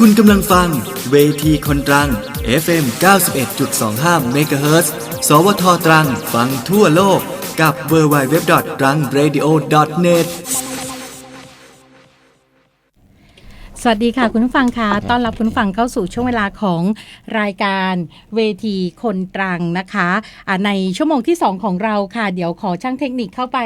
คุณกำลังฟังเวทีคนตรัง FM 91.25 MHz สวทตรัง ฟังทั่วโลกกับ w w w t r a n g r a d i o n e t วัสดีค่ะ คุณผู้ฟังคะต้อนรับคุณผู้ฟังเข้าสู่ช่วงเวลาของรายการเวทีคนตรังนะคะอ่าในชั่วโมงที่ 2 ของเราค่ะ เดี๋ยวขอช่างเทคนิคเข้าไป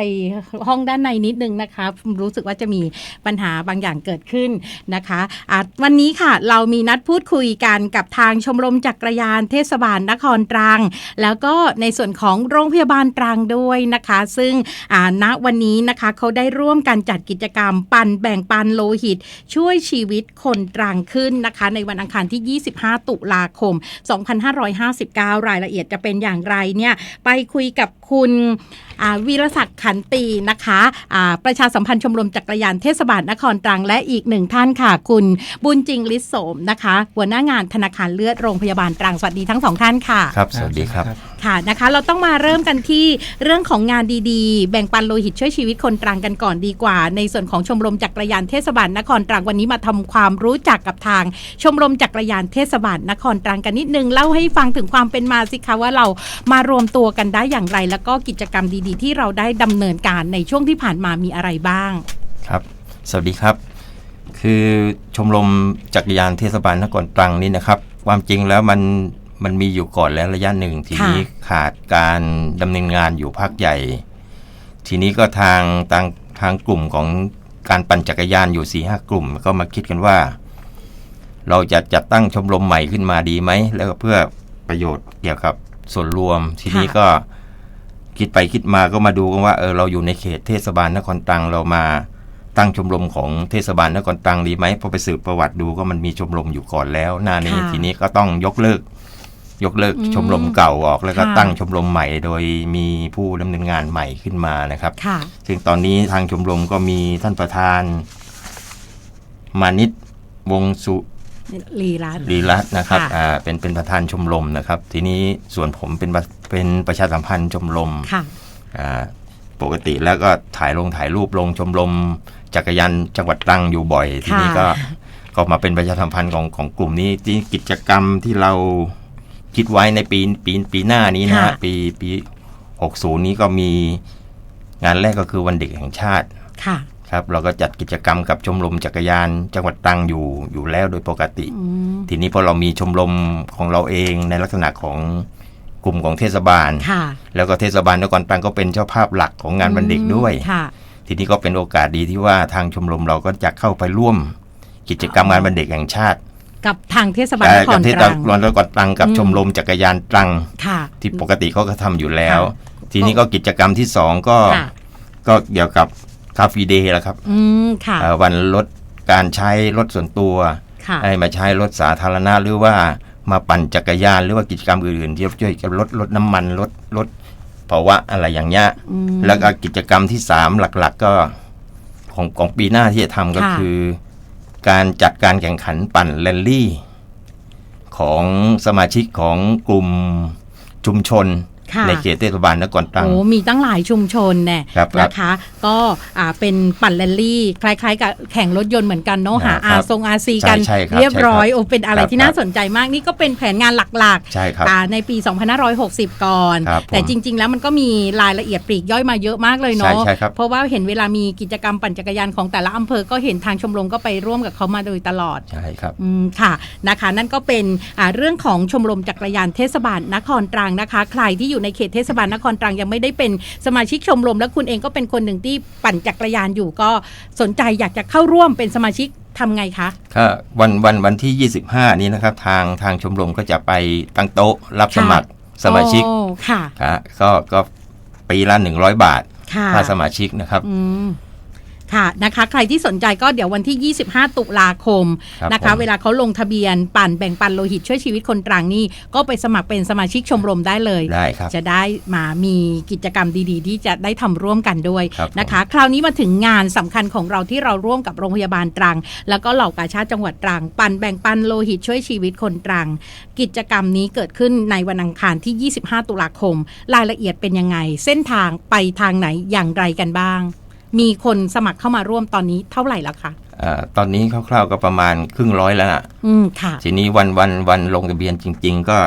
ห้องด้านในนิดนึงนะคะรู้สึกว่าจะมีปัญหาบางอย่างเกิดขึ้นนะคะอ่าวันนี้ค่ะเรามีนัดพูดคุยกันกับทางชมรมจักรยานเทศบาลนครตรัง แล้วก็ในส่วนของโรงพยาบาลตรังด้วยนะคะ ซึ่งอ่าณวันนี้นะคะเขาได้ร่วมกันจัดกิจกรรมปันแบ่งปันโลหิตช่วยชีวิตคนตรังขึ้นนะคะ ในวันอังคารที่ 25 ตุลาคม 2559 รายละเอียดจะเป็นอย่างไรเนี่ยไปคุยกับคุณวีรศักดิ์ขันตีนะคะอ่าประชาสัมพันธ์ชมรมจักรยานเทศบาลนครตรังและอีกหนึ่งท่านค่ะ คุณบุญจริงลิศโสมนะคะ หัวหน้างานธนาคารเลือดโรงพยาบาลตรังสวัสดีทั้งสองท่านค่ะ ครับ สวัสดีครับค่ะนะคะ เราต้องมาเริ่มกันที่เรื่องของงานดีๆ แบ่งปันโลหิตช่วยชีวิตคนตรังกันก่อนดีกว่า ในส่วนของชมรมจักรยานเทศบาลนครตรังวันนี้มาทำความรู้จักกับทาง ชมรมจักรยานเทศบาลนครตรังกันนิดนึงเล่าให้ฟังถึงความเป็นมาสิคะว่าเรามารวมตัวกันได้อย่างไร แล้วก็กิจกรรมดีๆ ที่เราได้ดำเนินการในช่วงที่ผ่านมามีอะไรบ้าง ครับ สวัสดีครับ คือชมรมจักรยานเทศบาลนครตรังนี่นะครับ ความจริงแล้วมัน มันมีอยู่ก่อนแล้วระยะหนึ่งทีนี้ขาดการดำเนินงานอยู่พักใหญ่ ทีนี้ก็ทางทางทางกลุ่มของการปั่นจักรยานอยู่สี่ห้ากลุ่ม ก็มาคิดกันว่า เราจะจัดตั้งชมรมใหม่ขึ้นมาดีไหม แล้วก็เพื่อประโยชน์เกี่ยวกับส่วนรวม ทีนี้ก็คิดไปคิดมาก็มาดูกันว่าเออเราอยู่ในเขตเทศบาลนครตรังเรามาตั้งชมรมของเทศบาลนครตรังดีไหมพอไปสืบประวัติดูก็มันมีชมรมอยู่ก่อนแล้วหน้านี้ค่ะทีนี้ก็ต้องยกเลิก ยกเลิกอืมชมรมเก่าออกแล้วก็ค่ะตั้งชมรมใหม่ โดยมีผู้ดำเนินงานใหม่ขึ้นมานะครับค่ะซึ่งตอนนี้ทางชมรมก็มีท่านประธาน มานิตวงศ์สุลีรัตน์รีรัตน์นะครับค่ะอ่าเป็นเป็นประธานชมรมนะครับ ทีนี้ส่วนผมเป็นประเป็นประชาสัมพันธ์ชมรมค่ะอ่าปกติแล้วก็ถ่ายลงถ่ายรูปลงชมรมจักรยานจังหวัดตรังอยู่บ่อย ทีนี้ก็ก็มาเป็นประชาสัมพันธ์ของของกลุ่มนี้ที่กิจกรรมที่เรา คิดไว้ในปีปีปีหน้านี้นะฮะค่ะ ปีปี 60 นี้ก็มีงานแรกก็คือวันเด็กแห่งชาติค่ะ ครับ เราก็จัดกิจกรรมกับชมรมจักรยานจังหวัดตรังอยู่อยู่แล้วโดยปกติ อืมทีนี้พอเรามีชมรมของเราเองในลักษณะของกลุ่มของเทศบาล ค่ะแล้วก็เทศบาลนครตรังก็เป็นเจ้าภาพหลักของงานวันเด็กด้วย ค่ะ ทีนี้ก็เป็นโอกาสดีที่ว่าทางชมรมเราก็จะเข้าไปร่วม กิจกรรมงานวันเด็กแห่งชาติ กับทางเทศบาลนคกัรเทศตรังบาลนครตรังกับอืมชมรมจักรยานตรังค่ะที่ปกติเขาก็ทำอยู่แล้วค่ะทีนี้ก็กิจกรรมที่สองก็ค่ะก็เกี่ยวกับคาฟีเดย์แหละครับอืมค่ะเอ่อวันลดการใช้รถส่วนตัวค่ะให้มาใช้รถสาธารณะหรือว่ามาปั่นจักรยานหรือว่ากิจกรรมอื่นๆที่ช่วยกับลดลดน้ำมันลดลดภาวะอะไรอย่างเงี้ยอืมแล้วก็กิจกรรมที่สามหลัก ๆ ก็ของของปีหน้าที่จะทำก็ค่ะคือ การจัดการแข่งขันปั่นแรลลี่ ของสมาชิกของกลุ่มชุมชน ในเขตเทศบาลนครตรังโอ้มีตั้งหลายชุมชนแน่ครับครับนะคะ ก็อ่าเป็นปั่นแรลลี่ คล้ายๆ กับแข่งรถยนต์เหมือนกันเนาะหาครัอาบทรงอาซีกันใช่ใช่ครับเรียบร้อยใช่ครับโอ้เป็นอะไรครับที่น่าสนใจมากนี่ก็เป็นแผนงานหลักใช่ครับอ่าในปี 2560 ก่อนครับผมแต่จริง ๆ แล้วมันก็มีรายละเอียดปลีกย่อยมาเยอะมากเลยเนาะใช่ใช่ครับเพราะว่าเห็นเวลามีกิจกรรมปั่นจักรยานของแต่ละอำเภอก็เห็นทางชมรมก็ไปร่วมกับเขามาโดยตลอดใช่ครับอืมค่ะนะคะ นั่นก็เป็นอ่าเรื่องของชมรมจักรยานเทศบาลนครตรังนะคะ ใครที่อยู่ในเขตเทศบาลนครตรังยังไม่ได้เป็นสมาชิกชมรม และคุณเองก็เป็นคนหนึ่งที่ปั่นจักรยานอยู่ก็สนใจอยากจะเข้าร่วมเป็นสมาชิกทำไงคะก็วันวันวันที่ 25 นี้นะครับ ทางทางชมรมก็จะไปตั้งโต๊ะรับสมัครสมาชิกโอ้ค่ะครับก็ก็ปีละ100 บาทค่ะค่าสมาชิกนะครับอืม ค่ะนะคะ ใครที่สนใจก็เดี๋ยววันที่ 25 ตุลาคมครับนะคะ ผม เวลาเขาลงทะเบียนปั่นแบ่งปันโลหิตช่วยชีวิตคนตรังนี่ก็ไปสมัครเป็นสมาชิกชมรมได้เลย ได้ครับ จะได้มามีกิจกรรมดีๆ ที่จะได้ทำร่วมกันด้วยครับผม นะคะ คราวนี้มาถึงงานสำคัญของเราที่เราร่วมกับโรงพยาบาลตรัง แล้วก็เหล่ากาชาติจังหวัดตรัง ปันแบ่งปันโลหิตช่วยชีวิตคนตรัง กิจกรรมนี้เกิดขึ้นในวันอังคารที่ 25 ตุลาคม รายละเอียดเป็นยังไง เส้นทางไปทางไหนอย่างไรกันบ้าง มีคนสมัครเข้ามาร่วมตอนนี้เท่าไหร่แล้วคะเอ่อตอนนี้คร่าวๆก็ประมาณครึ่งร้อยแล้วนะอืมค่ะ ทีนี้วันวันวันลงทะเบียนจริง ๆ ก็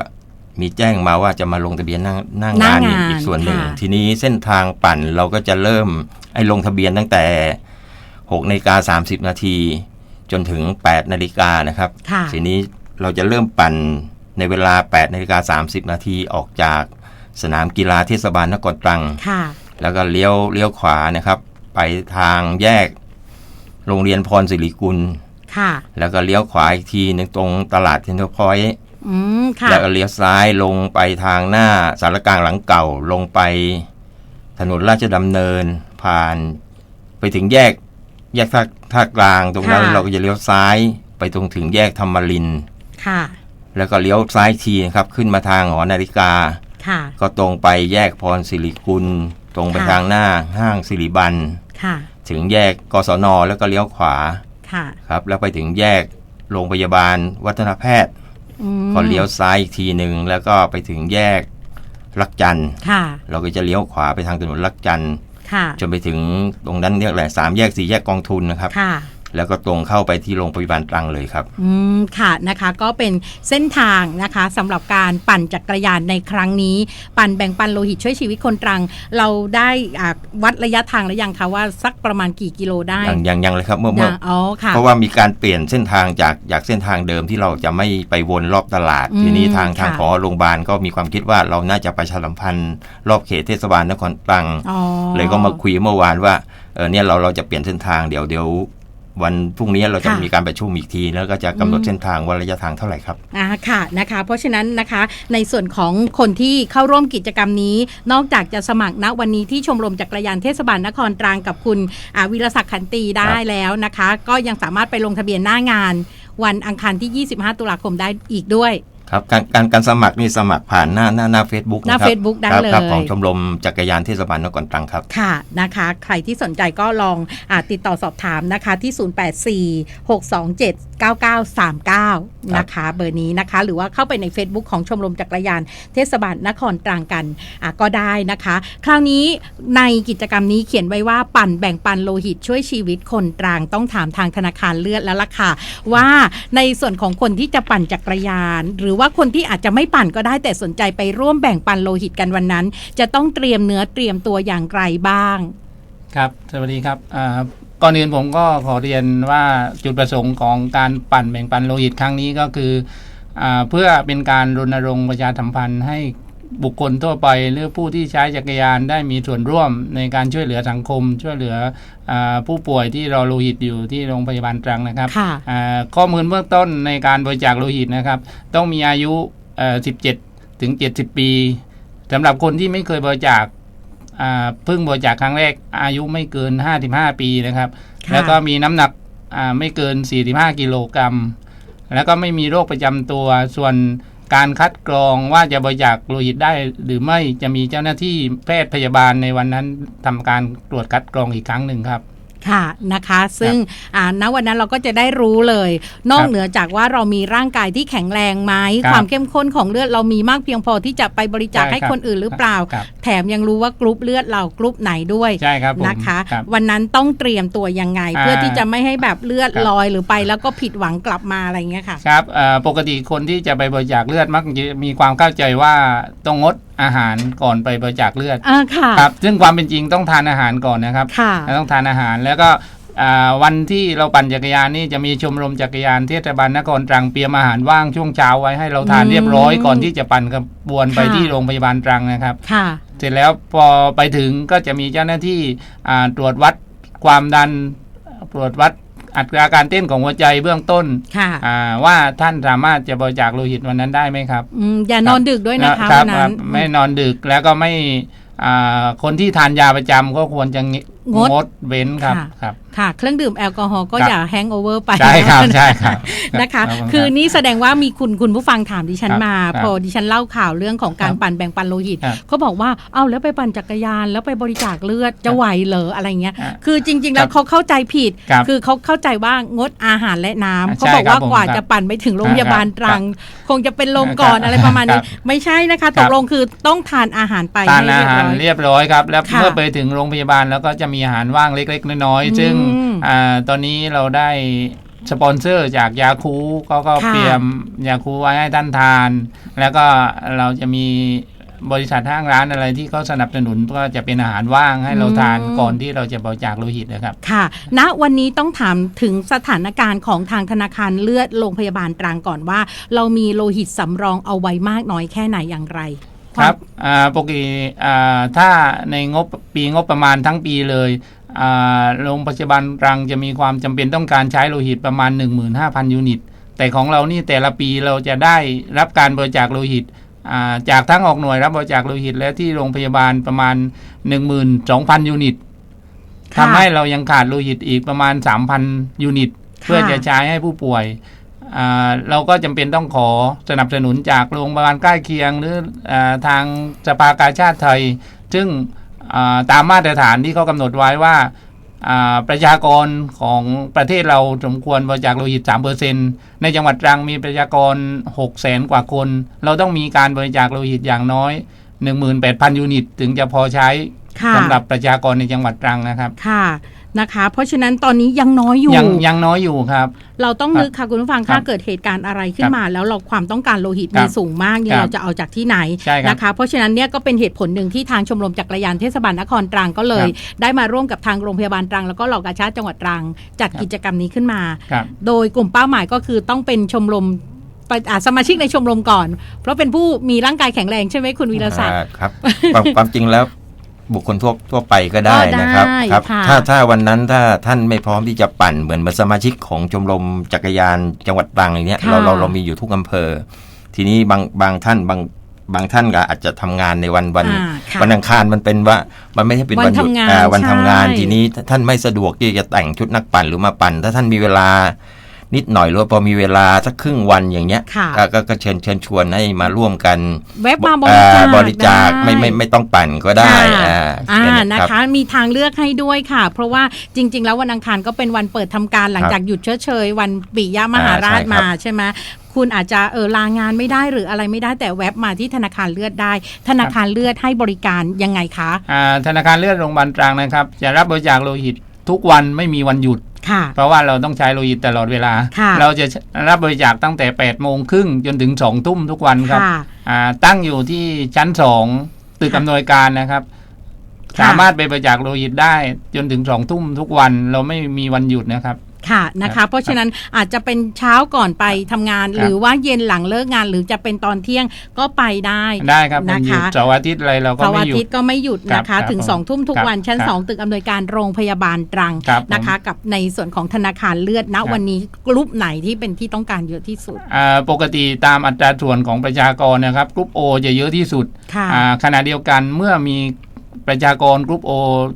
มีแจ้งมาว่าจะมาลงทะเบียนหน้าหน้างานหน้างานอีกส่วนหนึ่งค่ะทีนี้เส้นทางปั่นเราก็จะเริ่มไอ้ลงทะเบียนตั้งแต่6นาฬิกา30 นาที จนถึง 8นาฬิกานะครับค่ะทีนี้เราจะเริ่มปั่นในเวลา8นาฬิกา30 นาทีออกจากสนามกีฬาเทศบาลนครตรังค่ะแล้วก็เลี้ยวเลี้ยวขวานะครับ ไปทางแยก โรงเรียนพรศิริกุล ค่ะ แล้วก็เลี้ยวขวาอีกทีหนึงตรงตลาดเทนเตอร์พอยต์อืมค่ะแล้วก็เลี้ยวซ้ายลงไปทางหน้าสารกลางหลังเก่าลงไปถนนราชดำเนินผ่าน ไปถึงแยกแยกท่าท่ากลาง ตรงนั้นค่ะเราก็จะเลี้ยวซ้ายไปตรงถึงแยกธรรมรินทร์ค่ะ แล้วก็เลี้ยวซ้ายทีนะครับ ขึ้นมาทางหอนาฬิกาค่ะ ก็ตรงไปแยกพรสิริกุล ตรงไปค่ะทางหน้าห้างสิริบันค่ะ ถึงแยกกศนแล้วก็เลี้ยวขวาค่ะครับ แล้วไปถึงแยกโรงพยาบาลวัฒนแพทย์อืมก็เลี้ยวซ้ายอีกทีหนึ่งแล้วก็ไปถึงแยกลักจันทร์ค่ะเราก็จะเลี้ยวขวาไปทางถนนลักจันทร์ค่ะจนไปถึงตรงนั้นเรียกอะไรสามแยกสี่แยกกองทุนนะครับค่ะ แล้วก็ตรงเข้าไปที่โรงพยาบาลตรังเลยครับอืมค่ะนะคะก็เป็นเส้นทางนะคะสำหรับการปั่นจักรยานในครั้งนี้ ปั่นแบ่งปันโลหิตช่วยชีวิตคนตรัง เราได้อ่าวัดระยะทางแล้วยังคะว่าสักประมาณกี่กิโลได้อย่างอย่างยังเลยครับเมื่อเมื่อยังอ๋อค่ะเพราะว่ามีการเปลี่ยนเส้นทางจากจากเส้นทางเดิมที่เราจะไม่ไปวนรอบตลาดอืมทีนี้ทางทางค่ะพอโรงพยาบาลก็มีความคิดว่าเราน่าจะประชาสัมพันธ์รอบเขตเทศบาลนครตรังอ๋อเลยก็มาคุยเมื่อวานว่าเออเนี่ยเราเราจะเปลี่ยนเส้นทางเดี๋ยวเดี๋ยว วันพรุ่งนี้เราจะค่ะมีการประชุมอีกทีแล้วก็จะกำหนดอืมเส้นทางว่าระยะทางเท่าไหร่ครับอ่าค่ะนะคะ เพราะฉะนั้นนะคะในส่วนของคนที่เข้าร่วมกิจกรรมนี้ นอกจากจะสมัครณวันนี้ที่ชมรมจักรยานเทศบาลนครตรังกับคุณอ่าวิรศักดิ์ขันตีได้แล้วนะคะ ก็ยังสามารถไปลงทะเบียนหน้างาน วันอังคารที่ 25 ตุลาคมได้อีกด้วย ครับการการการสมัครนี่สมัครผ่านหน้าหน้าหน้าเฟซบุ๊กหน้า Facebook ได้ครับเลยครับของชมรมจักรยานเทศบาลนครตรังครับค่ะนะคะ ใครที่สนใจก็ลองอาติดต่อสอบถามนะคะที่ 0846279939 นะคะเบอร์นี้นะคะ หรือว่าเข้าไปใน Facebook ของชมรมจักรยานเทศบาลนครตรังกันอะก็ได้นะคะ คราวนี้ในกิจกรรมนี้เขียนไว้ว่าปั่นแบ่งปันโลหิตช่วยชีวิตคนตรังต้องถามทางธนาคารเลือดแล้วล่ะค่ะว่าในส่วนของคนที่จะปั่นจักรยาน หรือว่าว่าคนที่อาจจะไม่ปั่นก็ได้แต่สนใจไปร่วมแบ่งปันโลหิตกันวันนั้น จะต้องเตรียมเนื้อเตรียมตัวอย่างไรบ้าง ครับ สวัสดีครับก่อนอื่นผมก็ขอเรียนว่าจุดประสงค์ของการปั่นแบ่งปันโลหิตครั้งนี้ก็คืออเพื่อเป็นการรณรงค์ประชาสัมพันธ์ให้ บุคคลทั่วไป หรือผู้ที่ใช้จักรยานได้มีส่วนร่วมในการช่วยเหลือสังคม ช่วยเหลืออาผู้ป่วยที่รอโลหิตอยู่ที่โรงพยาบาลตรังนะครับค่ะอ่าข้อมูลเบื้องต้นในการบริจาคโลหิตนะครับ ต้องมีอายุเอ่อ17 ถึง 70 ปีสำหรับคนที่ไม่เคยบริจาคอ่าเพิ่งบริจาคครั้งแรกอายุไม่เกิน 55 ปีนะครับค่ะแล้วก็มีน้ำหนักอ่าไม่เกิน 45 กิโลกรัม แล้วก็ไม่มีโรคประจำตัวส่วน การคัดกรองว่าจะบริจาคโลหิตได้หรือไม่จะมีเจ้าหน้าที่แพทย์พยาบาลในวันนั้นทำการตรวจคัดกรองอีกครั้งหนึ่งครับ ค่ะนะคะซึ่งอ่าณวันนั้นเราก็จะได้รู้เลย นอกเหนือจากว่าเรามีร่างกายที่แข็งแรงไหมครับความเข้มข้นของเลือดเรามีมากเพียงพอที่จะไปบริจาคใช่ให้ครับคนอื่นหรือเปล่าครับแถมยังรู้ว่ากรุ๊ปเลือดเรากรุ๊ปไหนด้วยใช่ครับผมนะคะรับวันนั้นต้องเตรียมตัวยังไงอ่าเพื่อที่จะไม่ให้แบบเลือดครับลอยหรือไปแล้วก็ผิดหวังกลับมาอะไรเงี้ยค่ะครับเอ่อปกติคนที่จะไปบริจาคเลือดมักจะมีความเข้าใจว่าต้องงดอาหารก่อนไปบริจาคเลือดอ่าค่ะครับซึ่งความเป็นจริงต้องทานอาหารก่อนนะครับค่ะต้องทานอาหารแล้วก็อ่าวันที่เราปั่นจักรยานนี่จะมีชมรมจักรยานเทศบาลนครตรังเตรียมอาหารว่างช่วงเช้าไว้ให้เราทานอืมเรียบร้อยก่อนที่จะปั่นขบวนไปค่ะที่โรงพยาบาลตรังนะครับค่ะเสร็จแล้วพอไปถึงก็จะมีเจ้าหน้าที่อ่าตรวจวัดความดันตรวจวัด อัตราการเต้นของหัวใจเบื้องต้นค่ะอ่าว่าท่านสามารถจะบริจาคโลหิตวันนั้นได้ไหมครับอืมอย่านอนดึกด้วยนะคะครัวับนนั้นไม่นอนดึกแล้วก็ไม่อ่าคนที่ทานยาประจำก็ควรจะ งงดงดเว้นครับค่ะครับค่ะ เครื่องดื่มแอลกอฮอล์ก็ครับอย่าแฮงโอเวอร์ไปใช่ครับใช่ครับนะคะรับผมคือรับนี่แสดงว่ามีคุณคุณผู้ฟังถามดิฉันครับมาครับพอดิฉันเล่าข่าวเรื่องของการครับปั่นแบ่งปันโลหิตครับเขาบอกว่าเอ้าแล้วไปปั่นจักรยานแล้วไปบริจาคเลือดจะไหวเหรออะไรเงี้ยครับคือจริง ๆ แล้วครับเขาเข้าใจผิดครับอเขาเข้าใจว่างดอาหารและน้ำใช่เขาบอกครับว่าผมกว่าครับจะปั่นไปถึงโรงพยาบาลครับตรัง คงจะเป็นลมก่อนครับอะไรประมาณนี้ครับไม่ใช่นะคะคตรับกลงคือต้องทานอาหารไปทานให้อาเรียบหารร้อยเรียบร้อยครับ แล้วค่ะเมื่อไปถึงโรงพยาบาลแล้วก็จะมีอาหารว่างเล็ก ๆ น้อยอืมๆซึ่งอ่าตอนนี้เราได้สปอนเซอร์จากยาคูก็ก็ค่ะเตรียมยาคูไว้ให้ท่านทาน แล้วก็เราจะมีบริษัทห้างร้านอะไรที่เขาสนับสนุนก็จะเป็นอาหารว่างให้เราทานก่อนที่เราจะบริจาคโลหิตนะครับค่ะณวันนี้ต้องถามถึงสถานการณ์ของทางธนาคารเลือดโรงพยาบาลตรังก่อนว่า เรามีโลหิตสำรองเอาไว้มากน้อยแค่ไหนอย่างไร ครับอ่าปกติอ่าถ้าในงบปีงบประมาณทั้งปีเลยอ่าโรงพยาบาลตรังจะมีความจำเป็นต้องการใช้โลหิตประมาณ 15,000 ยูนิต แต่ของเรานี่แต่ละปีเราจะได้รับการบริจาคโลหิตอ่าจากทั้งออกหน่วยรับบริจาคโลหิต และที่โรงพยาบาลประมาณ 12,000 ยูนิตค่ะทำให้เรายังขาดโลหิตอีกประมาณ 3,000 ยูนิต เพื่อจะใช้ให้ผู้ป่วยอ่า เราก็จำเป็นต้องขอสนับสนุนจากโรงพยาบาลใกล้เคียงหรืออาทางสภากาชาติไทย ซึ่งอ่าตามมาตรฐานที่เขากำหนดไว้ว่าอ่าประชากรของประเทศเราสมควรบริจาคโลหิต3%ในจังหวัดตรังมีประชากร6แสนกว่าคน เราต้องมีการบริจาคโลหิตอย่างน้อย 18,000 ยูนิต ถึงจะพอใช้ค่ะสำหรับประชากรในจังหวัดตรังนะครับ ค่ะ นะคะ เพราะฉะนั้นตอนนี้ยังน้อยอยู่ ยังยังน้อยอยู่ครับ เราต้องครับนึกค่ะคุณผู้ฟังครัถ้าบเกิดเหตุการณ์อะไรขึ้นครับมา แล้วเราความต้องการโลหิตครัมีบสูงมากเนี่ยครับเราจะเอาจากที่ไหนใช่ครับนะคะ เพราะฉะนั้นเนี่ยก็เป็นเหตุผลหนึ่งที่ทางชมรมจักรยานเทศบาลนครตรังก็เลยครัได้มาร่วมกับทางโรงพยาบาลตรัง แล้วก็เหล่ากาชาติจังหวัดตรังจัดครับกิจกรรมนี้ขึ้นมาครับโดยกลุ่มเป้าหมายก็คือต้องเป็นชมรมอ่าสมาชิกในชมรมก่อน เพราะเป็นผู้มีร่างกายแข็งแรงใช่ไหมคุณวีรศักดิ์อ่าครับความความจริงแล้ว บุคคลทั่วทั่วไปก็ได้ก็ได้นะครับครับค่ะถ้าถ้าวันนั้นถ้าท่านไม่พร้อมที่จะปั่นเหมือนเหมือนสมาชิกของชมรมจักรยานจังหวัดตรังอย่างเนี้ยค่ะเราเราเรามีอยู่ทุกอำเภอ ทีนี้บางบางท่านบางบางท่านก็อาจจะทำงานในวันวันอ่าค่ะวันอังคารมันเป็นว่ามันไม่ใช่เป็นวัวันนหยุดทำงานอ่าวันใช่ทำงานทีนี้ถ้าท่านไม่สะดวกที่จะแต่งชุดนักปั่นหรือมาปั่น ถ้าท่านมีเวลา นิดหน่อยหรือว่าพอมีเวลาสักครึ่งวันอย่างเงี้ยค่ะก็ก็ก็เชิญเชิญชวนให้มาร่วมกันเว็บมาบเอ่ริจาอคบริจาคด้ไม่ไม่ไม่ไม่ต้องปั่นก็ได้ค่ะอ่าอ่าเยนะรับคะ มีทางเลือกให้ด้วยค่ะ เพราะว่าจริง ๆ แล้ววันอังคารก็เป็นวันเปิดทำการหลังครับจากหยุดเชื้อเชยวันปิยมหาราชอ่าใช่ครับมาใช่ไหมคุณอาจจะเออลางานไม่ได้หรืออะไรไม่ได้แต่แวบมาที่ธนาคารเลือดได้ ธนาคารเลือดให้บริการยังไงคะอ่าธนาคารเลือดโรงพยาบาลตรังนะครับ จะรับบริจาคโลหิตทุกวันไม่มีวันหยุดค่ะ เพราะว่าเราต้องใช้โลหิตตลอดเวลาค่ะเราจะรับบริจาคตั้งแต่8โมงครึ่งจนถึง2ทุ่มทุกวันครับค่ะอ่าตั้งอยู่ที่ชั้น2ตึกค่ะอำนวยการนะครับค่ะสามารถไปบริจาคโลหิตได้จนถึง2ทุ่มทุกวันเราไม่มีวันหยุดนะครับ ค่ะนะครัคะบเพราะฉะนั้นอาจจะเป็นเช้าก่อนไปทำงาน ครับ หรือว่าเย็นหลังเลิกงาน หรือจะเป็นตอนเที่ยงก็ไปได้ ได้ครับนะวันหยุดคะ เสาร์อาทิตย์อะไรเราก็เสาร์ไม่อาหยุทิดตย์ก็ไม่หยุดนะครัคะ บถึงครับสองทุ่มทุกครับวันชั้นครับสองตึกอำนวยการโรงพยาบาลตรังครับผมนะคะ กับในส่วนของธนาคารเลือดณครับ วันนี้กลุ่มไหนที่เป็นที่ต้องการเยอะที่สุดอ่าปกติตามอัตราส่วนของประชากรนะครับกรุ๊ปโอจะเยอะที่สุดค่ะ อ่าขณะเดียวกันเมื่อมีประชากรกรุ๊ปโอ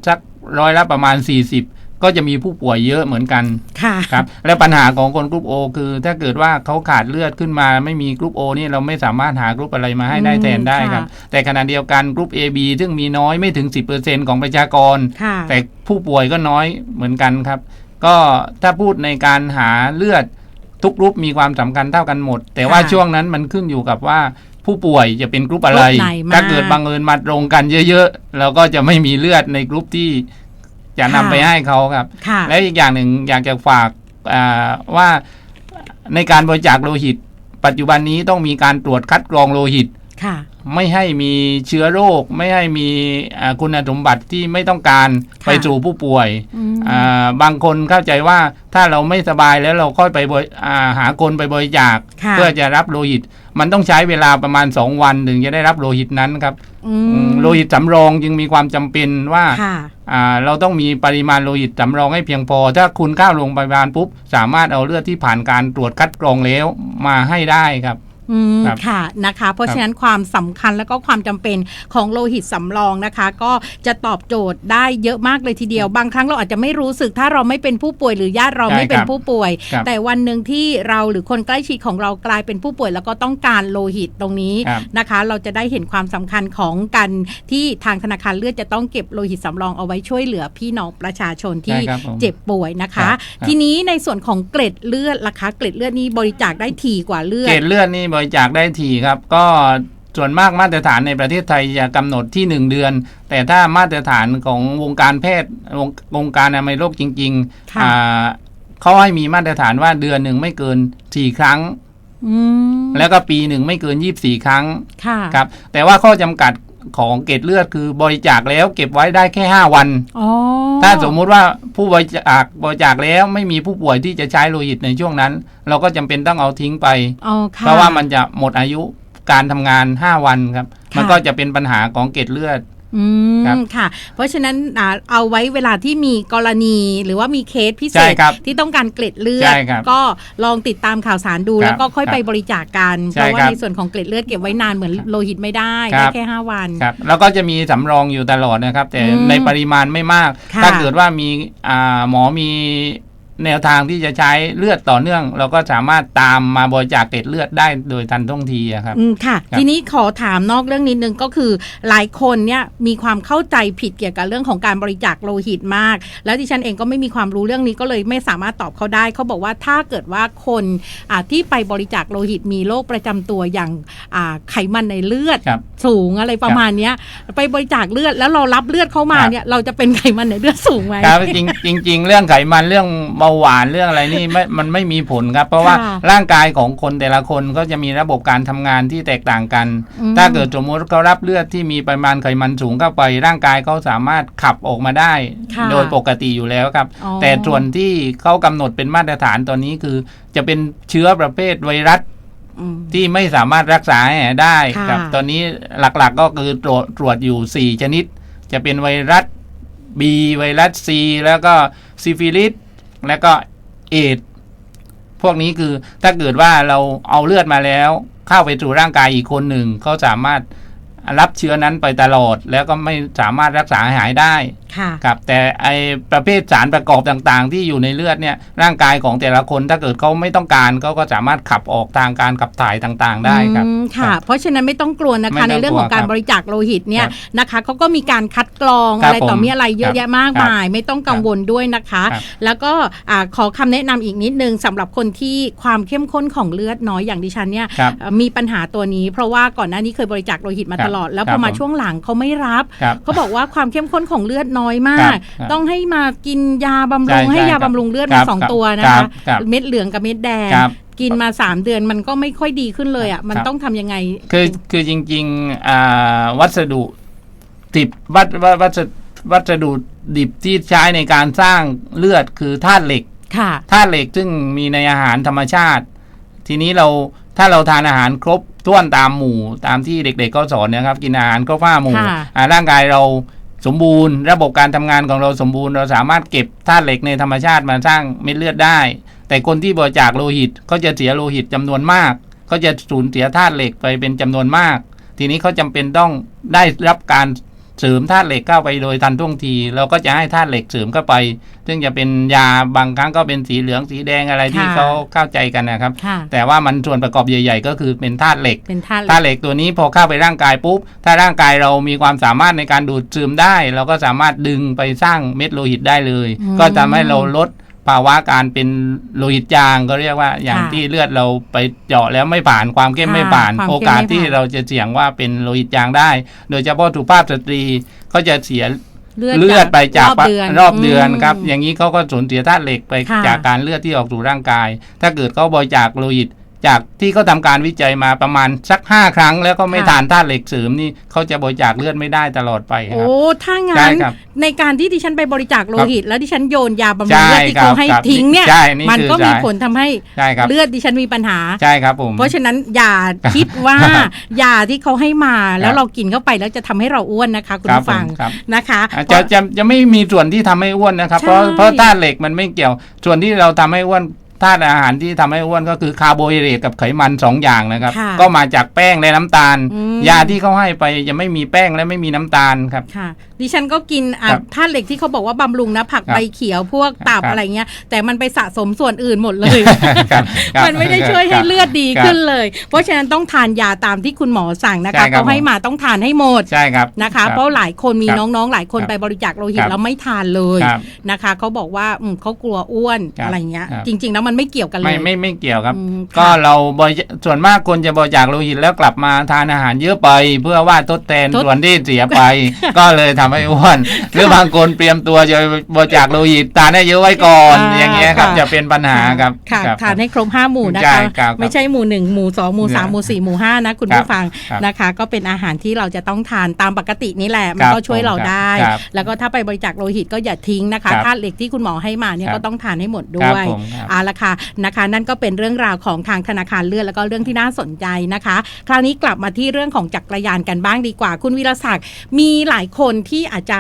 สักร้อยละประมาณ 40 ก็จะมีผู้ป่วยเยอะเหมือนกันค่ะครับ และปัญหาของคนกรุ๊ปโอคือถ้าเกิดว่าเขาขาดเลือดขึ้นมาไม่มีกรุ๊ปโอนี่เราไม่สามารถหากรุ๊ปอะไรมาให้ได้อืมแทนได้ครับค่ะแต่ขณะเดียวกันกรุ๊ป AB ซึ่งมีน้อยไม่ถึง 10%ของประชากรค่ะแต่ผู้ป่วยก็น้อยเหมือนกันครับ ก็ถ้าพูดในการหาเลือดทุกกรุ๊ปมีความสำคัญเท่ากันหมด แต่ว่าค่ะช่วงนั้นมันขึ้นอยู่กับว่าผู้ป่วยจะเป็นกรุ๊ปอะไรกรุ๊ปไหนมาถ้าเกิดบังเอิญมาตรงกันเยอะ ๆ เราก็จะไม่มีเลือดในกรุ๊ปที่ จะนำค่ะไปให้เขาครับค่ะและอีกอย่างหนึ่งอยากจะฝากอ่าว่าในการบริจาคโลหิต ปัจจุบันนี้ต้องมีการตรวจคัดกรองโลหิตค่ะไม่ให้มีเชื้อโรค ไม่ให้มีอ่าคุณสมบัติที่ไม่ต้องการค่ะไปสู่ผู้ป่วยอืมอ่าบางคนเข้าใจว่าถ้าเราไม่สบายแล้วเราค่อยไปบริอ่าหาคนไปบริจาคค่ะเพื่อจะรับโลหิต มันต้องใช้เวลาประมาณ 2 วันถึงจะได้รับโลหิตนั้นครับอือืมม โลหิตสำรองจึงมีความจำเป็นว่าค่ะอ่าเราต้องมีปริมาณโลหิตสำรองให้เพียงพอ ถ้าคุณเข้าโรงพยาบาลปุ๊บ สามารถเอาเลือดที่ผ่านการตรวจคัดกรองแล้วมาให้ได้ครับอืม ครับค่ะนะคะ เพราะครับฉะนั้นความสำคัญและก็ความจำเป็นของโลหิตสำรองนะคะ ก็จะตอบโจทย์ได้เยอะมากเลยทีเดียว บางครั้งเราอาจจะไม่รู้สึกถ้าเราไม่เป็นผู้ป่วยหรือญาติเราใช่ไม่เป็นครับผู้ป่วยครับแต่วันหนึ่งที่เราหรือคนใกล้ชิดของเรากลายเป็นผู้ป่วย แล้วก็ต้องการโลหิตตรงนี้ครับนะคะ เราจะได้เห็นความสำคัญของการที่ทางธนาคารเลือดจะต้องเก็บโลหิตสำรองเอาไว้ช่วยเหลือพี่น้องประชาชนที่ใช่ครับผมเจ็บป่วยนะคะครับครับทีนี้ในส่วนของเกล็ดเลือดล่ะคะเกล็ดเลือดนี้บริจาคได้ถี่กว่าเลือดเกล็ดเลือดนี่บริจาคได้ทีครับ ก็ส่วนมากมาตรฐานในประเทศไทยจะกำหนดที่หนึ่งเดือน แต่ถ้ามาตรฐานของวงการแพทย์วงวงการอนามัยโลกจริงค่ะๆอ่าเขาให้มีมาตรฐานว่าเดือนหนึ่งไม่เกินสี่ครั้งอืมแล้วก็ปีหนึ่งไม่เกินยี่บสี่ครั้งค่ะครับ แต่ว่าข้อจำกัด ของเกล็ดเลือดคือบริจาคแล้ว เก็บไว้ได้แค่ 5 วันอ๋อถ้าสมมุติว่าผู้บริจาคบริจาคแล้วไม่มีผู้ป่วยที่จะใช้โลหิตในช่วงนั้น เราก็จำเป็นต้องเอาทิ้งไปอ๋อค่ะเพราะว่ามันจะหมดอายุการทำงาน 5 วันครับค่ะมันก็จะเป็นปัญหาของเกล็ดเลือด อืครับมค่ะ เพราะฉะนั้นอ่าเอาไว้เวลาที่มีกรณีหรือว่ามีเคสพิเศใช่ษครับที่ต้องการเกล็ดเลือใช่ดครับก็ลองติดตามข่าวสารดูครับแล้วก็ค่อยครับไปบริจาคกันใช่เพราะว่าครับในส่วนของเกล็ดเลือดเก็บไว้นานเหมือนโลหิตไม่ได้ครัได้บแค่ 5 วันครับแล้วก็จะมีสำรองอยู่ตลอดนะครับ แต่อืมในปริมาณไม่มากค่ะถ้าเกิดว่ามีอ่าหมอมี แนวทางที่จะใช้เลือดต่อเนื่อง เราก็สามารถตามมาบริจาคเกล็ดเลือดได้โดยทันท่วงทีอะครับอืมค่ะครับทีนี้ขอถามนอกเรื่องนิดนึงก็คือหลายคนเนี่ยมีความเข้าใจผิดเกี่ยวกับเรื่องของการบริจาคโลหิตมาก แล้วดิฉันเองก็ไม่มีความรู้เรื่องนี้ก็เลยไม่สามารถตอบเขาได้ เขาบอกว่าถ้าเกิดว่าคนอ่าที่ไปบริจาคโลหิตมีโรคประจำตัวอย่างอ่าไขมันในเลือดครับสูงอะไรประมาณเนี้ยไปบริจาคเลือดแล้วเรารับเลือดเข้ามาครับเนี่ยเราจะเป็นไขมันในเลือดสูงไหมครับจริงจริงจริงๆเรื่องไขมันเรื่องเบาหวานเรื่องอะไรนี่ไม่มันไม่มีผลครับ เพราะว่าค่ะร่างกายของคนแต่ละคนก็จะมีระบบการทำงานที่แตกต่างกันอืมถ้าเกิดสมมติเขารับเลือดที่มีปริมาณไขมันสูงเข้าไป ร่างกายเขาสามารถขับออกมาได้ค่ะโดยปกติอยู่แล้วครับอ๋อแต่ส่วนที่เขากำหนดเป็นมาตรฐานตอนนี้คือ จะเป็นเชื้อประเภทไวรัสอืมที่ไม่สามารถรักษาให้หายได้ค่ะครับ ตอนนี้หลักๆก็คือตรวจตรวจอยู่ 4 ชนิด จะเป็นไวรัส B ไวรัส C แล้วก็ซิฟิลิส และก็เอดพวกนี้คือถ้าเกิดว่าเราเอาเลือดมาแล้ว เข้าไปสู่ร่างกายอีกคนหนึ่งเขาสามารถรับเชื้อนั้นไปตลอด แล้วก็ไม่สามารถรักษาหายได้ค่ะครับแต่ไอประเภทสารประกอบต่างๆ ที่อยู่ในเลือดเนี่ยร่างกายของแต่ละคนถ้าเกิดเขาไม่ต้องการเขาก็สามารถขับออกทางการขับถ่ายต่างๆ ได้ครับอืมค่ะครับเพราะฉะนั้นไม่ต้องกลัวนะไม่คะต้องในเรื่องของการกลัวครับบริจาคโลหิตเนี่ยครับนะคะเขาก็มีการคัดกรองครับอะไรต่อผมมีอะไรเยอะแยะมากครับมาย ไม่ต้องกังวลด้วยนะคะครับแล้วก็อ่าขอคำแนะนำอีกนิดนึงสำหรับคนที่ความเข้มข้นของเลือดน้อยอย่างดิฉันเนี่ยครับเอ่อมีปัญหาตัวนี้ เพราะว่าก่อนหน้านี้เคยบริจาคโลหิตมาครับตลอดแล้วคพรัอบมาผมช่วงหลังเขาไม่รับครับเขาบอกว่าความเข้มข้นของเลือดน้อยมากครับครับต้องให้มากินยาบำรุงใช่ให้ใช่ยาครับบำรุงเลือดครัมาบสองครับตัวนะครัคะบครับเม็ดเหลืองกับเม็ดแดงครับกินมาสามเดือนมันก็ไม่ค่อยดีขึ้นเลยอะมันครับต้องทำยังไง คือคือจริงๆอ่าวัสดุดิบวัสวัสวัสดุวัสดุดิบที่ใช้ในการสร้างเลือดคือธาตุเหล็กค่ะธาตุเหล็กซึ่งมีในอาหารธรรมชาติ ทีนี้เราถ้าเราทานอาหารครบถ้วนตามหมู่ตามที่เด็กๆก็สอนนะครับ กินอาหารครบห้าหมู่ค่ะอ่าร่างกายเรา สมบูรณ์ ระบบการทำงานของเราสมบูรณ์ เราสามารถเก็บธาตุเหล็กในธรรมชาติมาสร้างเม็ดเลือดได้ แต่คนที่บริจาคโลหิตก็จะเสียโลหิตจำนวนมากก็จะสูญเสียธาตุเหล็กไปเป็นจำนวนมาก ทีนี้เขาจำเป็นต้องได้รับการ เสริมธาตุเหล็กเข้าไปโดยทันท่วงที เราก็จะให้ธาตุเหล็กเสริมเข้าไป ซึ่งจะเป็นยาบางครั้งก็เป็นสีเหลืองสีแดงอะไรที่ค่ะเขาเข้าใจกันนะครับค่ะแต่ว่ามันส่วนประกอบใหญ่ ๆ ก็คือเป็นธาตุเหล็กเป็นธาตุธาตุเหล็กตัวนี้พอเข้าไปร่างกายปุ๊บถ้าร่างกายเรามีความสามารถในการดูดซึมได้ เราก็สามารถดึงไปสร้างเม็ดโลหิตได้เลยอืมก็ทำให้เราลด ภาวะการเป็นโลหิตจางก็เรียกว่าอย่างค่ะที่เลือดเราไปเจาะแล้วไม่ผ่านความเข้มค่ะไม่ผ่านความเข้มโอกาสไม่ผ่านที่เราจะเสี่ยงว่าเป็นโลหิตจางได้ โดยเฉพาะสุภาพสตรีเขาจะเสียเลือดไปจากรอบเดือนรอบเดือนมครับ อย่างนี้เขาก็สูญเสียธาตุเหล็กไปค่ะจากการเลือดที่ออกสู่ร่างกาย ถ้าเกิดเขาบริจาคโลหิต จากที่เขาทำการวิจัยมาประมาณสักห้าครั้ง แล้วก็ไม่ค่ะทานธาตุเหล็กเสริมนี่เขาจะบริจาคเลือดไม่ได้ตลอดไปคโอ้รับถ้าใช่งั้นครับในการที่ดิฉันไปบริจาคโลหิต แล้วดิฉันโยนยาบำรุงใช่เลือดที่เขาให้ครับทิ้งเนี่ยใช่นี่มันคือก็มีใช่ผลทำให้ใช่ครับเลือดดิฉันมีปัญหาใช่ครับผมเพราะฉะนั้นอย่าคิดว่ายาที่เขาให้มาแล้วครับเรากินเข้าไปแล้วจะทำให้เราอ้วนนะคะ คุณครับผู้ฟังผมครับนะคะอาจจะจะจะไม่มีส่วนที่ทำให้อ้วนนะครับใช่เพราะเพราะธาตุเหล็กมันไม่เกี่ยวส่วนที่เราทำให้อ้วน ธาตุอาหารที่ทำให้อ้วนก็คือคาร์โบไฮเดรตกับไขมันสองอย่างนะครับค่ะก็มาจากแป้งและน้ำตาลอืมยาที่เขาให้ไปจะไม่มีแป้งและไม่มีน้ำตาลครับค่ะดิฉันก็กินอะครับธาตุเหล็กที่เขาบอกว่าบำรุงนะผักครับใบเขียวพวกตับครับ อะไรเงี้ย แต่มันไปสะสมส่วนอื่นหมดเลย ครับครับมันไม่ได้ช่วยให้เลือดดีครับ ขึ้นเลย เพราะฉะนั้นต้องทานยาตามที่คุณหมอสั่งนะใช่คะครับ เขาให้มาต้องทานให้หมดใช่ครับ นะคะรับเพราะหลายคนมีครับน้องๆ หลายคนครับไปบริจาคโลหิตครับแล้วไม่ทานเลยครับนะคะเขาบอกว่าอืมเขากลัวอ้วนครับอะไรเงี้ย ครับ จริง ๆ แล้วมันไม่เกี่ยวกันเลไม่ยไม่ไม่เกี่ยวครับ อืมก็ค่ะ เราบริส่วนมากคนจะบริจาคโลหิตแล้วกลับมาทานอาหารเยอะไป เพื่อว่าทดแทนทด ส่วนที่เสียไป ก็เลยทำให้อ้วนหรือบางคนเตรียมตัวจะบริจาคโลหิตทานให้เยอะไว้ก่อนอ่าอย่างเงี้ยครับค่ะจะเป็นปัญหาครับค่ะครับทานให้ครบห้าหมู่นะใช่คะครับไม่ใช่หมู่หนึ่งหมู่สองหมู่สามหมู่สี่หมู่ห้านะคุณครับผู้ฟังครับนะคะ ก็เป็นอาหารที่เราจะต้องทานตามปกตินี่แหละมัคนรับก็ช่วยเราผมครับได้ครับแล้วก็ถ้าไปบริจาคโลหิตก็อย่าทิ้งนะคะครับธาตุเหล็กที่คุณหมอให้มาเนี่ยครับก็ต้องทานให้หมดคด้รับวยผมครับเอาละค่ะนะคะ นั่นก็เป็นเรื่องราวของทางธนาคารเลือดแล้วก็เรื่องที่น่าสนใจนะคะ คราวนี้กลับมาที่เรื่องของจักรยานกันบ้างดีกว่า คุณวีรศักดิ์มีหลายคนที่อาจจะ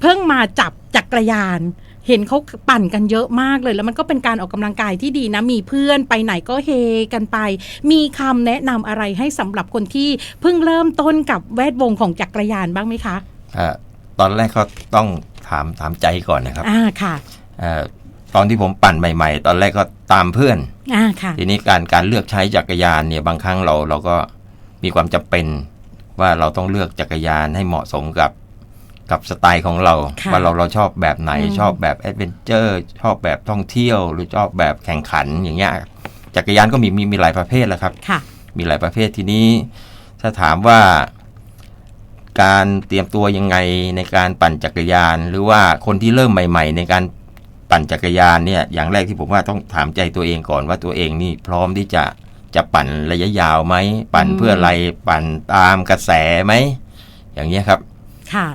เพิ่งมาจับจักรยาน เห็นเขาปั่นกันเยอะมากเลย แล้วมันก็เป็นการออกกำลังกายที่ดีนะ มีเพื่อนไปไหนก็เฮกันไป มีคำแนะนำอะไรให้สำหรับคนที่เพิ่งเริ่มต้นกับแวดวงของจักรยานบ้างไหมคะเอ่อตอนแรกก็ต้องถามถามใจก่อนนะครับอ่าค่ะเออตอนที่ผมปั่นใหม่ ๆ ตอนแรกก็ตามเพื่อนอ่าค่ะ ทีนี้การการเลือกใช้จักรยานเนี่ยบางครั้งเราเราก็มีความจำเป็นว่าเราต้องเลือกจักรยานให้เหมาะสมกับ กับสไตล์ของเราค่ะว่าเราเราชอบแบบไหนอืมชอบแบบแอดเวนเจอร์ชอบแบบท่องเที่ยว หรือชอบแบบแข่งขันอย่างเงี้ยจักรยานก็มีมีมีหลายประเภทแหล้วครับค่ะมีหลายประเภททีนี้ ถ้าถามว่าการเตรียมตัวยังไงในการปั่นจักรยาน หรือว่าคนที่เริ่มใหม่ ๆ ในการปั่นจักรยานเนี่ยอย่างแรกที่ผมว่าต้องถามใจตัวเองก่อนว่าตัวเองนี่พร้อมที่จะจะปั่นระยะยาวไหมปั่นอืมเพื่ออะไรปั่นตามกระแสไหมอย่างเงี้ยครับ ค่ะ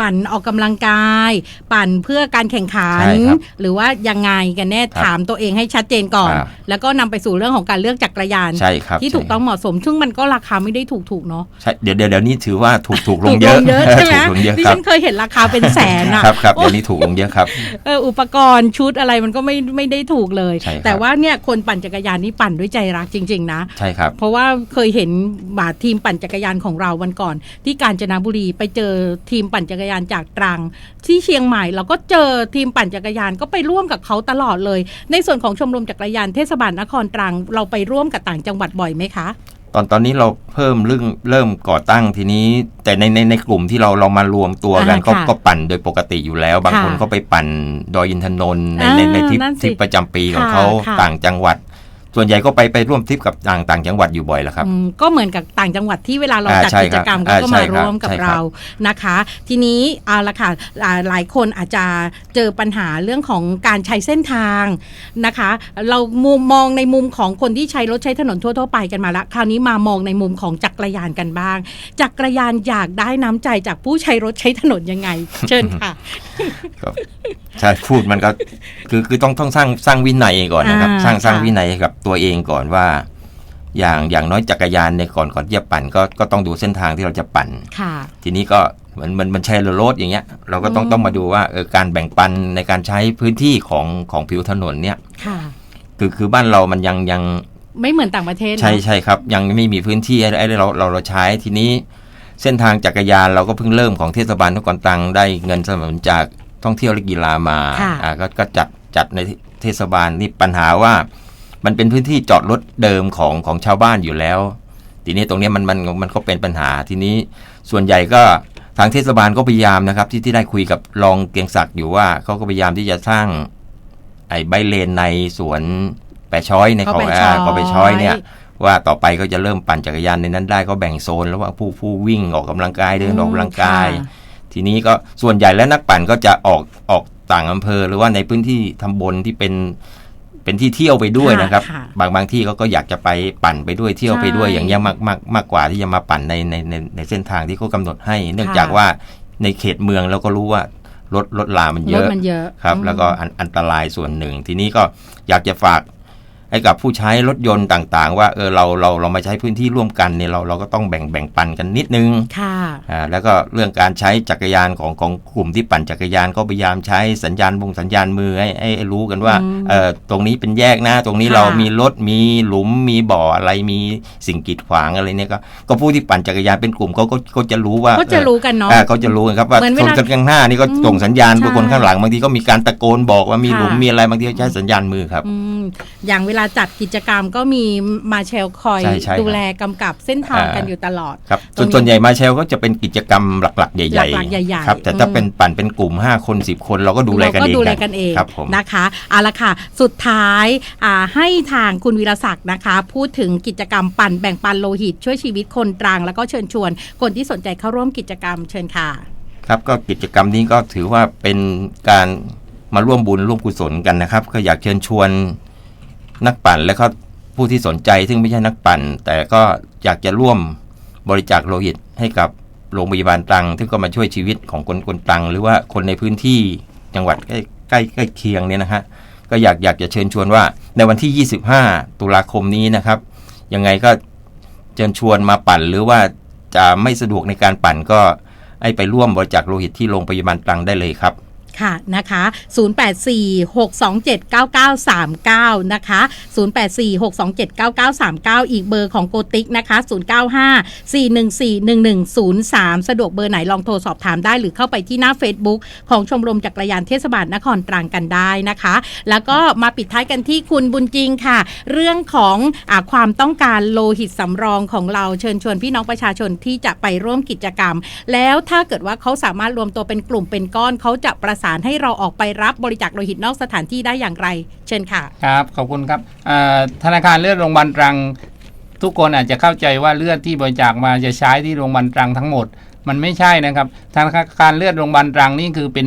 ปั่นออกกำลังกาย ปั่นเพื่อการแข่งขันใช่ครับหรือว่ายังไงกันแน่ครับถามตัวเองให้ชัดเจนก่อนครับแล้วก็นำไปสู่เรื่องของการเลือกจักรยานใช่ครับที่ถูกต้องเหมาะสม ซึ่งมันก็ราคาไม่ได้ถูกถูกๆเนาะใช่เดี๋ยวเดี๋ยวเดี๋ยวนี้ถือว่าถูกถูกลถูงกเยลอะงเยอะใช่ไหมถูกลงเยอะดิครัฉับนเคยเห็นราคาเป็นแสนอะครับครับเดี๋ยวนี้ถูกลงเยอะครับเอออุปกรณ์ชุดอะไรมันก็ไม่ไม่ได้ถูกเลยใช่ครับแต่ว่าเนี่ยคนปั่นจักรยานนี่ปั่นด้วยใจรักจริง ๆ นะใช่ครับเพราะว่าเคยเห็นบาททีมปั่นจักรยานของเราวันก่อน ที่กาญจนบุรีไปเจอทีมปั่นจักรยานจากตรัง ที่เชียงใหม่เราก็เจอทีมปั่นจักรยานก็ไปร่วมกับเขาตลอดเลย ในส่วนของชมรมจักรยานเทศบาลนครตรัง เราไปร่วมกับต่างจังหวัดบ่อยไหมคะตอนตอนนี้เราเพิ่มเรื่องเริ่มก่อตั้งทีนี้ แต่ในในในกลุ่มที่เราเรามารวมตัวกันอ่าก็ค่ะก็ปั่นโดยปกติอยู่แล้ว บางค่ะคนก็ไปปั่นดอยอินทนนท์ในอ่าในในทริปนั่นสิทริปประจำปีของค่ะเขาค่ะต่างจังหวัด ส่วนใหญ่ก็ไปไปร่วมทริปกับต่างต่างจังหวัดอยู่บ่อยแล้วครับอืมก็เหมือนกับต่างจังหวัดที่เวลาเราอ่าจัดใช่กิจกรรมครับเขาก็อ่าใช่มาครับร่วมกับใช่ครับเรานะคะ ทีนี้เอาละค่ะอ่าหลายคนอาจจะเจอปัญหาเรื่องของการใช้เส้นทางนะคะ เรามุมมองในมุมของคนที่ใช้รถใช้ถนนทั่ว ๆ ไปกันมาแล้วคราวนี้มามองในมุมของจักรยานกันบ้าง จักรยานอยากได้น้ำใจจากผู้ใช้รถใช้ถนนยังไง เชิญค่ะครับใช่พูดมันก็คือคือต้องต้องสร้างสร้างวินัยก่อนนะครับอ่าสร้างสร้างค่ะวินัยให้กับตัวเองก่อนว่า อย่างอย่างน้อยจักรยานในก่อนก่อนที่จะปั่นก็ก็ต้องดูเส้นทางที่เราจะปั่นค่ะทีนี้ก็เหมือนมันมันแชร์รถอย่างเงี้ย เราก็ต้องอืมต้องมาดูว่าเออการแบ่งปันในการใช้พื้นที่ของของผิวถนนเนี่ยค่ะคือคือบ้านเรามันยังยังไม่เหมือนต่างประเทศเนอะใช่ใช่ครับ ยังไม่มีพื้นที่ให้ให้เราเราเราใช้ทีนี้ เส้นทางจักรยานเราก็เพิ่งเริ่มของเทศบาลนครตรังได้เงินสนับสนุนจากท่องเที่ยวและกีฬามาค่ะอ่าก็ก็จัดจัดในเทศบาลนี่ปัญหาว่า มันเป็นพื้นที่จอดรถเดิมของของชาวบ้านอยู่แล้ว ทีนี้ตรงเนี้ยมันมันมันก็เป็นปัญหาทีนี้ส่วนใหญ่ก็ทางเทศบาลก็พยายามนะครับ ที่ที่ได้คุยกับรองเกรียงศักดิ์อยู่ว่าเขาก็พยายามที่จะสร้างไอ้ใบเลนในสวนแปะช้อยในเขาเขาแปะอ่าช้อยเขาไปช้อยเนี่ยว่าต่อไปก็จะเริ่มปั่นจักรยานในนั้นได้ก็แบ่งโซนแล้วว่าผู้ผู้วิ่งออกกำลังกายเดินออกกำลังกายค่ะทีนี้ก็ส่วนใหญ่แล้วนักปั่นก็จะออกออกต่างอำเภอหรือว่าในพื้นที่ทำบนที่เป็น เป็นที่เที่ยวไปด้วยค่ะนะครับค่ะบางบางที่เขาก็อยากจะไปปั่นไปด้วยเที่ยวไปด้วยใช่อย่างเงี้ยมากมากมากกว่าที่จะมาปั่นในในในในเส้นทางที่เขากำหนดให้ เนื่องค่ะจากว่าในเขตเมืองเราก็รู้ว่ารถรถลามันเยรถอะมันเยอะครับอืมแล้วก็อันอันตรายส่วนหนึ่ง ทีนี้ก็อยากจะฝาก ให้กับผู้ใช้รถยนต์ต่างๆ ว่าเออเราเราเรามาใช้พื้นที่ร่วมกันเนี่ยเราเราก็ต้องแบ่งแบ่งปันกันนิดนึงค่ะอ่าแล้วก็เรื่องการใช้จักรยานของของกลุ่มที่ปั่นจักรยานก็พยายามใช้สัญญาณบงสัญญาณมือให้ให้ให้รู้กันว่าอืมเออตรงนี้เป็นแยกนะตรงนี้ค่ะเรามีรถมีหลุมมีบ่ออะไรมีสิ่งกีดขวางอะไรเนี่ยก็ก็ผู้ที่ปั่นจักรยานเป็นกลุ่มเขาก็ก็จะรู้ว่าก็จะรู้กันเนาะอ่าเขาจะรู้กันครับว่าเหมือนเวคนลาข้างหน้านี่ก็อืมส่งสัญญาณใช่บางคนข้างหลังบางทีก็มีการตะโกนบอกว่ามีหลุมค่ะมีอะไรบางทีก็ใช้สัญญาณมือครับอืมอย่างเวลาจัดกิจกรรมก็มีมาเชลคอย ใช่ใช่ครับ ดูแลกำกับเส้นทางกันอ่าอยู่ตลอด ครับตรงนี้ส่วนส่วนใหญ่มาเชลก็จะเป็นกิจกรรมหลักๆ ใหญ่หลักๆใหญ่ๆครับแต่ถ้าอืม เป็นปั่นเป็นกลุ่ม 5 คน 10 คนเราก็ดูแลกันเราเองก็ดูแลกันเองครับผม นะคะเอาละค่ะ สุดท้ายอ่าให้ทางคุณวีรศักดิ์นะคะ พูดถึงกิจกรรมปั่นแบ่งปันโลหิต ช่วยชีวิตคนตรัง แล้วก็เชิญชวน คนที่สนใจเข้าร่วมกิจกรรมเชิญค่ะ ครับก็กิจกรรมนี้ก็ถือว่าเป็นการมาร่วมบุญร่วมกุศลกันนะครับ ก็อยากเชิญชวน นักปั่นและก็ผู้ที่สนใจซึ่งไม่ใช่นักปั่น แต่ก็อยากจะร่วมบริจาคโลหิตให้กับโรงพยาบาลตรังซึ่ก็มาช่วยชีวิตของคนคนตรัง หรือว่าคนในพื้นที่จังหวัดใกล้ใกล้ใกล้เคียงเนี่ยนะฮะก็อยากอยากจะเชิญชวนว่าในวันที่ 25 ตุลาคมนี้นะครับ ยังไงก็เชิญชวนมาปั่น หรือว่าจะไม่สะดวกในการปั่นก็ให้ไปร่วมบริจาคโลหิตที่โรงพยาบาลตรังได้เลยครับ ค่ะนะคะ 0846279939 นะคะ 0846279939 อีกเบอร์ของโกติกนะคะ 0954141103 สะดวกเบอร์ไหนลองโทรสอบถามได้หรือเข้าไปที่หน้า Facebook ของชมรมจักรยานเทศบาลนครตรังกันได้นะคะ แล้วก็มาปิดท้ายกันที่คุณบุญจริงค่ะ เรื่องของอความต้องการโลหิตสำรองของเราเชิญชวนพี่น้องประชาชนที่จะไปร่วมกิจกรรม แล้วถ้าเกิดว่าเขาสามารถรวมตัวเป็นกลุ่มเป็นก้อนเขาจะประสานให้เราออกไปรับบริจาคโลหิตนอกสถานที่ได้อย่างไร เชิญค่ะ ครับขอบคุณครับอ่าธนาคารเลือดโรงพยาบาลตรัง ทุกคนอาจจะเข้าใจว่าเลือดที่บริจาคมาจะใช้ที่โรงพยาบาลตรังทั้งหมด มันไม่ใช่นะครับธนาคารเลือดโรงพยาบาลตรังนี่คือเป็น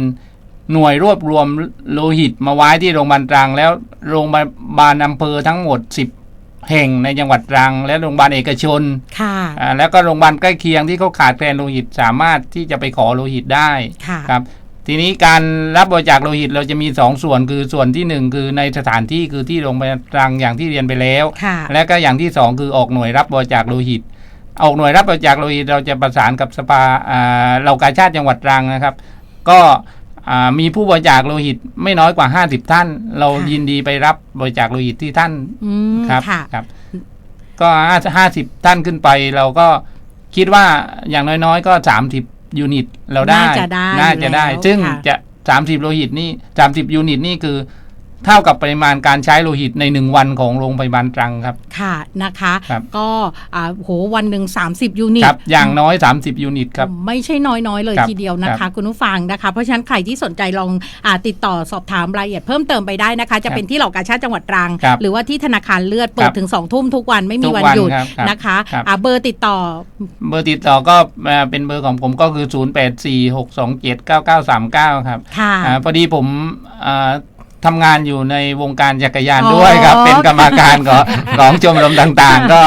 หน่วยรวบรวมโลหิตมาไว้ที่โรงพยาบาลตรัง แล้วโรงพยาบาลอำเภอทั้งหมด 10 แห่งในจังหวัดตรัง และโรงพยาบาลเอกชนค่ะอ่าแล้วก็โรงพยาบาลใกล้เคียงที่เขาขาดแคลนโลหิตสามารถที่จะไปขอโลหิตได้ค่ะครับ ทีนี้การรับบริจาคโลหิตเราจะมีสองส่วนคือส่วนที่หนึ่งคือในสถานที่คือที่โรงพยาบาลตรังอย่างที่เรียนไปแล้วค่ะและก็อย่างที่สองคือออกหน่วยรับบริจาคโลหิต ออกหน่วยรับบริจาคโลหิตเราจะประสานกับสภาอ่าเหล่ากาชาติจังหวัดตรังนะครับ ก็อ่ามีผู้บริจาคโลหิตไม่น้อยกว่า 50 ท่าน เราค่ะยินดีไปรับบริจาคโลหิตที่ท่านอืมครับค่ะครับ ก็ห้าสิบท่านขึ้นไปเราก็คิดว่าอย่างน้อยๆ ก็สามสิบ ยูนิตเราได้ น่าจะได้น่าจะได้อยู่แล้วซึ่งค่ะจะสามสิบโลหิตนี่สามสิบยูนิตนี่คือ เท่ากับปริมาณการใช้โลหิตในหนึ่งวันของโรงพยาบาลตรังครับ ค่ะนะคะครับก็อ่าโหวันหนึ่ง30 ยูนิตครับอย่างน้อย 30 ยูนิตครับ ไม่ใช่น้อยๆ เลยครับทีเดียวนะครัคะบคุณผู้ฟังนะคะ เพราะฉะนั้นใครที่สนใจลองอาติดต่อสอบถามรายละเอียดเพิ่มเติมไปได้นะคะ จะเป็นที่เหล่ากาชาติจังหวัดตรังครับหรือว่าที่ธนาคารเลือดเปิคดรับถึง2องทุ่มทุกวันไม่มีทุกวันวันหยุดครับครับนะคะครับอ่าเบอร์ติดต่อ เบอร์ติดต่อก็อ่าเป็นเบอร์ของผมก็คือ 0 8 4 6 2 7 9 9 3 9 ครับค่ะอ่าพอดีผมอ่า ทำงานอยู่ในวงการจักรยานอ๋อด้วยครับ เป็นกรรมการของของชมรมต่างๆ ก็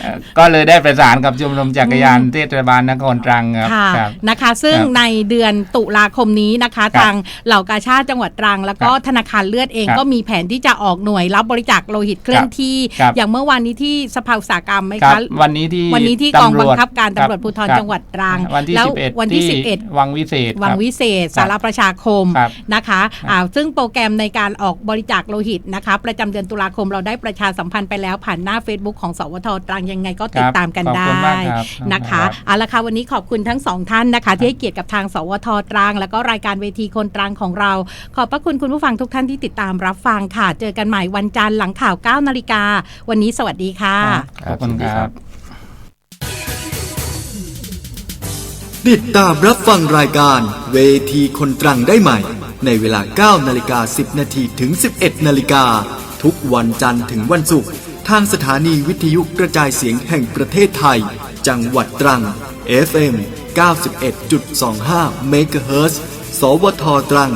เอ่อก็เลยได้ประสานกับชมรมจักรยานเทศบาลนครตรังครับค่ะครับนะคะ ซึ่งครับในเดือนตุลาคมนี้นะคะครับทางเหล่ากาชาติจังหวัดตรัง แล้วก็ครับธนาคารเลือดเองครับก็มีแผนที่จะออกหน่วยรับบริจาคโลหิตเคลื่อนที่ครับอย่างเมื่อวานนี้ที่สภาอุตสาหกรรมไหมครัคะบวันนี้ที่วันนี้ที่กองตำบังวจคับการตำรวจภูธรคบจังหวัดตรังวันที่แล้ว11วันที่ที่ 11 วังวิเศษวังครับวิเศษสารประชาคมครับนะคะอ่าซึ่งโปรแกรมในการออกบริจาคโลหิตนะคะ ประจำเดือนตุลาคมเราได้ประชาสัมพันธ์ไปแล้วผ่านหน้า Facebook ของสวทตรังยังไงก็ติดตามกันขอบได้คุณมากครับนะคะรับเอาละค่ะวันนี้ขอบคุณทั้งสองท่านนะคะ ที่ให้เกียรติกับทาง สวทตรัง แล้วก็รายการเวทีคนตรังของเรา ขอบพระคุณคุณผู้ฟังทุกท่านที่ติดตามรับฟังค่ะ เจอกันใหม่วันจันทร์หลังข่าว9นาฬิกาวันนี้สวัสดีค่ะขอบคุณครับ ติดตามรับฟังรายการเวทีคนตรังได้ใหม่ ในเวลา 9 นาฬิกา 10 นาทีถึง 11 นาฬิกา ทุกวันจันทร์ถึงวันศุกร์ทางสถานีวิทยุกระจายเสียงแห่งประเทศไทย จังหวัดตรัง FM 91.25เมกะเฮิรตซ์สวทตรัง